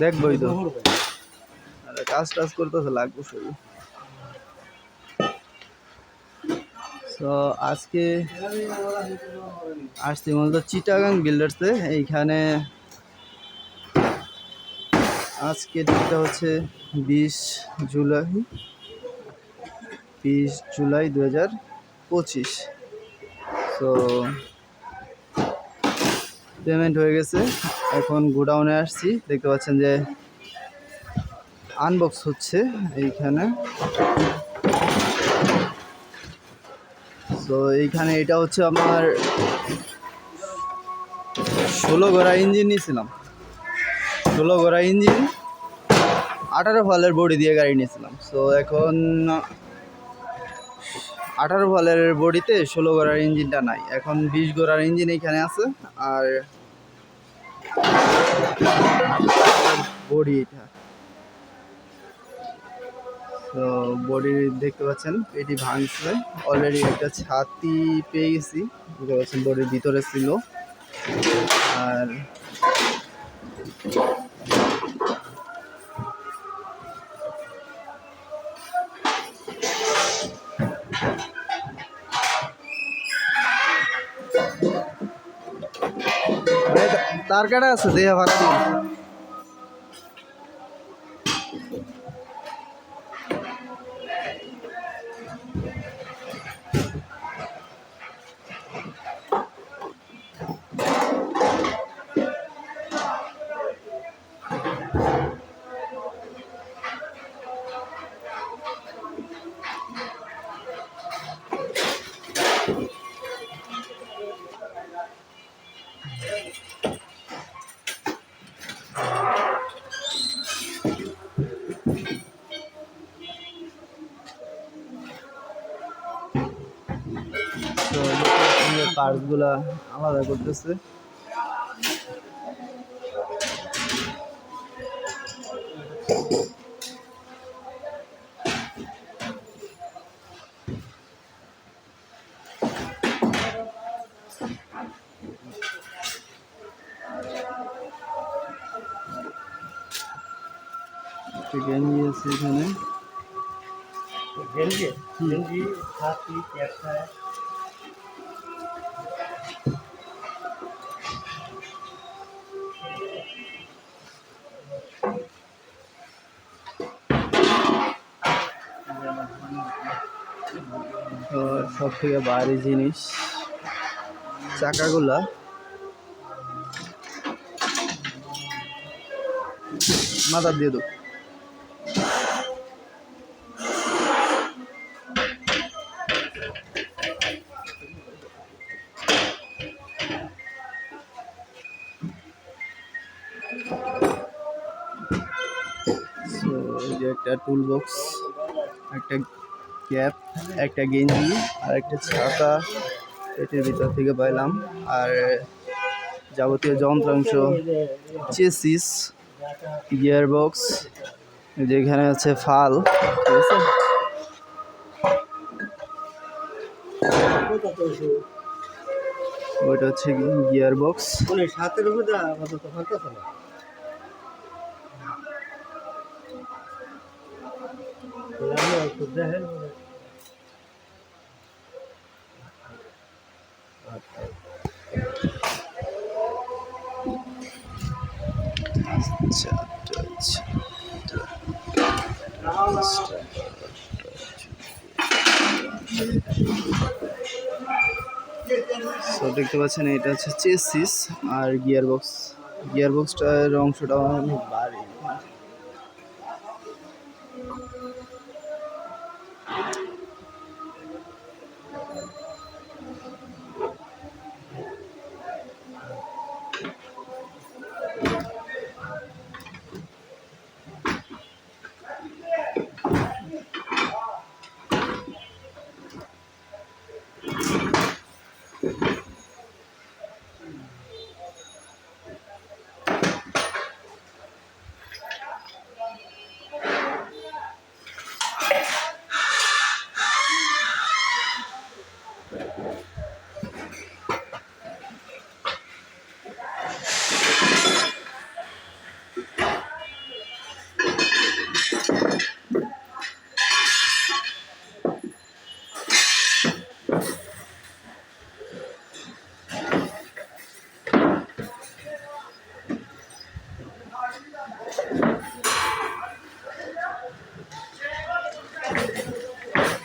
দেখবই তো কাজ টাজ লাগবো শরীর তো আজকে আসছি চিটাগাং বিল্ডার্সে এইখানে আজকে ডেটটা হচ্ছে বিশ জুলাই বিশ জুলাই দু হাজার পঁচিশ। তো পেমেন্ট হয়ে গেছে। এখন গোডাউনে আসছি। দেখতে পাচ্ছেন যে আনবক্স হচ্ছে এইখানে। তো এইখানে এটা হচ্ছে আমার ষোলো গড়া ইঞ্জিন নিয়েছিলাম। ষোলো গড়া ইঞ্জিন, আঠারো ফলের বডি দিয়ে গাড়ি নিয়েছিলাম। সো এখন আঠারো ফলের বডিতে ষোলো গড়ার ইঞ্জিনটা নাই। এখন বিশ গড়ার ইঞ্জিন এইখানে আছে, আর বডি এটা। তো বডি দেখতে পাচ্ছেন, এটি ভাঙছে। অলরেডি একটা ছাতি পেয়ে গেছি, দেখতে বডির ভিতরে ছিল। আর তার কাটা আছে দেহ ভাড়া পার্টসগুলা আলাদা করতেছে। গেঞ্জি আছে এখানে। গেঞ্জি গেঞ্জি ছাতি একটা সব থেকে ভারী জিনিস চাকাগুলা। মাথা দিয়ে দো। একটা টুল বক্স একটা ক্যাপ, একটা গেঞ্জি আর একটা ছাতা এটির ভিতর থেকে পাইলাম আর যাবতীয় যন্ত্রাংশ, চেসিস গিয়ার বক্স যেখানে আছে ফাল ওইটা হচ্ছে গিয়ার বক্স দেখেন দেখতে পাচ্ছেন এটা হচ্ছে চেসিস আর গিয়ার বক্স গিয়ার বক্সটার অংশটা অনেক বাড়ি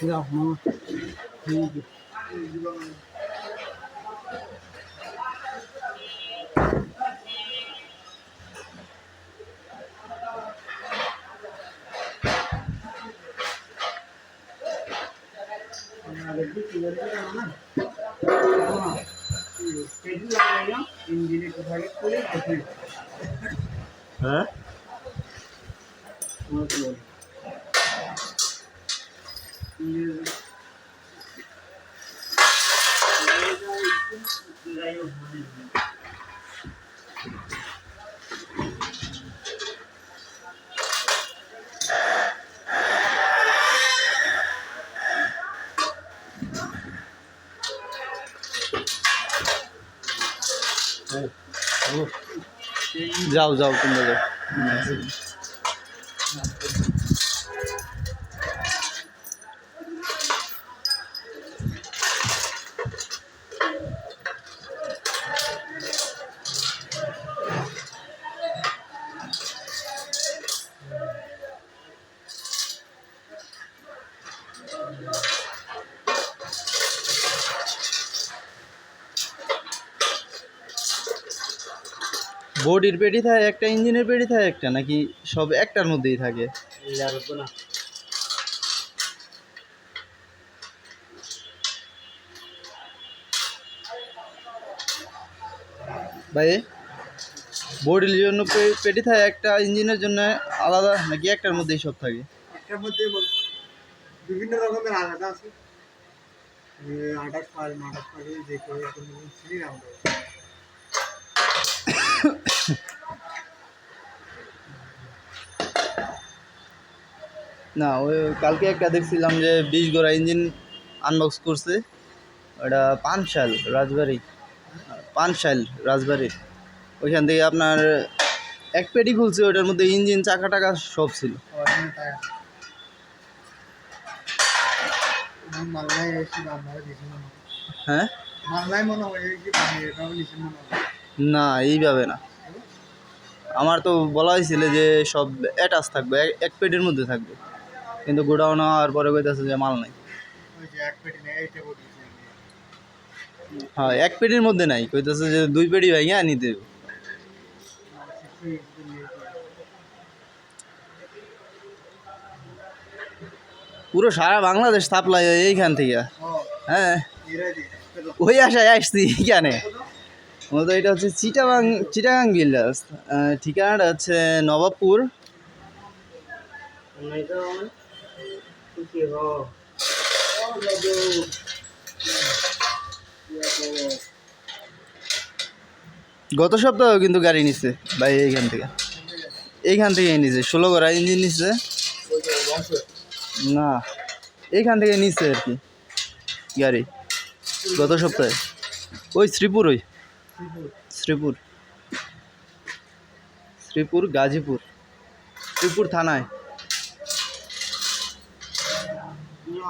যাও মামা ঠিক হ্যাঁ যাও যাও তোমরা যাও। বডির পেটি থাকে, একটা ইঞ্জিনের পেটি থাকে, একটা নাকি সব একটার মধ্যেই থাকে? ভাই, বডির জন্য পেটি থাকে, একটা ইঞ্জিনের জন্য আলাদা নাকি একটার মধ্যেই সব থাকে? বিভিন্ন রকমের আলাদা আছে। পাল পাল, যে না, ওই কালকে একটা দেখছিলাম যে বিশ গোড়া ইঞ্জিন আনবক্স করছে। ওটা পানশাল রাজবাড়ি। পানশাল রাজবাড়ি। ওইখান থেকে আপনার এক পেটি খুলছে, ওটার মধ্যে ইঞ্জিন চাকা টাকা সব ছিল। হয়? না, এইভাবে না। আমার তো বলা হয়েছিল যে সব অ্যাটাচ থাকবে এক পেটির মধ্যে থাকবে। কিন্তু গোডাউন হওয়ার পরে কইতেছে যে মাল নাই। ওই যে এক পেটি নেই এইটা বলতেছি হ্যাঁ এক পেটির মধ্যে নাই কইতেছে যে দুই পেটি ভেঙে নিতে হবে। পুরো সারা বাংলাদেশ সাপ্লাই হয় এইখান থেকে। হ্যাঁ ওই আশায় আসছি এখানে মূলত এটা হচ্ছে চিটাগাং চিটাগাং বিল্ডার্স ঠিকানাটা হচ্ছে নবাবপুর। গত সপ্তাহেও কিন্তু গাড়ি নিচ্ছে ভাই এইখান থেকে। এইখান থেকে নিচ্ছে ষোলো করা ইঞ্জিন নিচ্ছে না, এইখান থেকে নিচ্ছে আর কি গাড়ি গত সপ্তাহে। ওই শ্রীপুর ওই শ্রীপুর। শ্রীপুর, গাজীপুর। শ্রীপুর থানায়। সো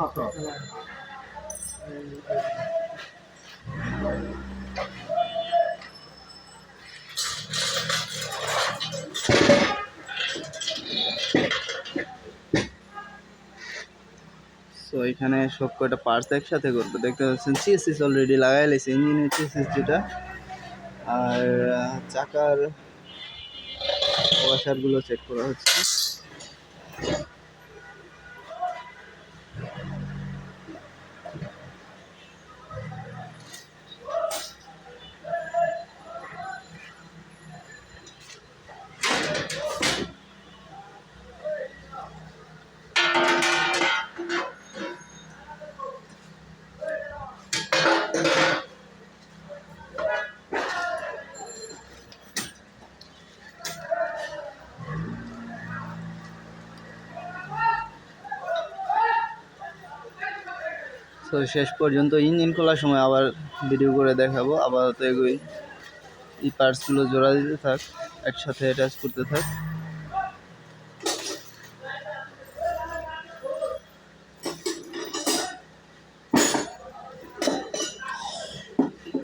এখানে সব কয়টা পার্টস একসাথে করব? দেখতে পাচ্ছেন সিএসএস অলরেডি লাগাই লেছে ইঞ্জিনের সিএসএস যেটা। আর চাকার ওয়াশারগুলো চেক করা হচ্ছে। তো শেষ পর্যন্ত ইঞ্জিন খোলার সময় আবার ভিডিও করে দেখাবো। আপাতত এগুই এই পার্টসগুলো জোড়া দিতে থাক, একসাথে অ্যাটাচ করতে থাক।